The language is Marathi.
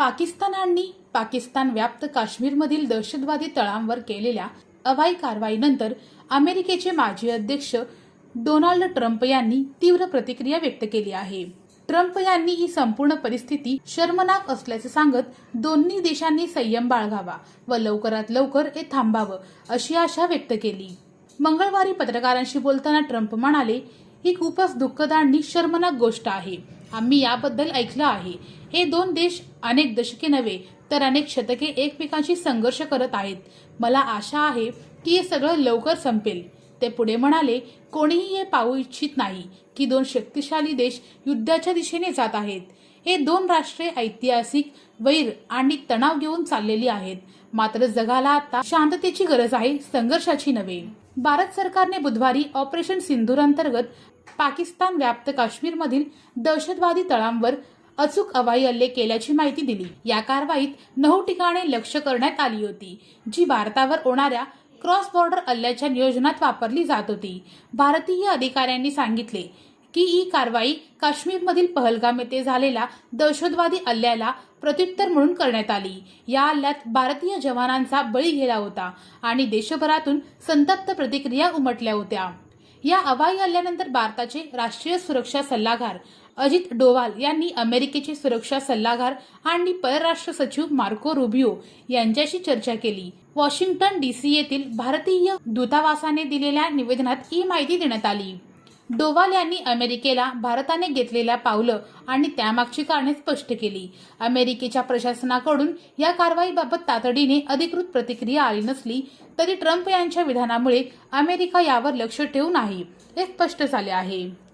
पाकिस्तानांनी पाकिस्तान व्याप्त काश्मीरमधील दहशतवादी तळांवर केलेल्या अवाई कारवाईनंतर अमेरिकेचे माजी अध्यक्ष डोनाल्ड ट्रम्प यांनी तीव्र प्रतिक्रिया व्यक्त केली आहे. ट्रम्प यांनी ही संपूर्ण परिस्थिती शर्मनाक असल्याचे सांगत दोन्ही देशांनी संयम बाळगावा व लवकरात लवकर हे थांबावं अशी आशा व्यक्त केली. मंगळवारी पत्रकारांशी बोलताना ट्रम्प म्हणाले ही खूपच दुःखद आणि शर्मनाक गोष्ट आहे. आम्ही याबद्दल ऐकलं आहे. हे दोन देश अनेक दशके नव्हे तर अनेक शतके एकमेकांशी संघर्ष करत आहेत. मला आशा आहे की हे सगळं लवकर संपेल. ते पुढे म्हणाले कोणीही हे पाहू इच्छित नाही की दोन शक्तिशाली देश युद्धाच्या दिशेने जात आहेत. हे दोन राष्ट्रे ऐतिहासिक वैर आणि तणाव घेऊन चाललेली आहेत. मात्र जगाला आता शांततेची गरज आहे संघर्षाची नव्हे. भारत सरकारने बुधवारी ऑपरेशन सिंधूर अंतर्गत पाकिस्तान व्याप्त काश्मीरमधील दहशतवादी तळांवर अचूक हवाई हल्ले केल्याची माहिती दिली. या कारवाईत नऊ ठिकाणे लक्ष करण्यात आली होती जी भारतावर होणाऱ्या क्रॉस बॉर्डर हल्ल्याच्या नियोजनात वापरली जात होती. भारतीय अधिकाऱ्यांनी सांगितले की ही कारवाई काश्मीरमधील पहलगाम येथे झालेल्या दहशतवादी हल्ल्याला प्रत्युत्तर म्हणून करण्यात आली. या हल्ल्यात भारतीय जवानांचा बळी गेला होता आणि देशभरातून संतप्त प्रतिक्रिया उमटल्या होत्या. या हवाई हल्ल्यानंतर भारताचे राष्ट्रीय सुरक्षा सल्लागार अजित डोवाल यांनी अमेरिकेचे सुरक्षा सल्लागार आणि परराष्ट्र सचिव मार्को रुबियो यांच्याशी चर्चा केली. वॉशिंग्टन डीसी येथील भारतीय दूतावासाने दिलेल्या निवेदनात ही माहिती देण्यात आली. डोवाल यांनी अमेरिकेला भारताने घेतलेल्या पावलं आणि त्यामागची कारणे स्पष्ट केली. अमेरिकेच्या प्रशासनाकडून या कारवाईबाबत तातडीने अधिकृत प्रतिक्रिया आली नसली तरी ट्रम्प यांच्या विधानामुळे अमेरिका यावर लक्ष ठेवून आहे हे स्पष्ट झाले आहे.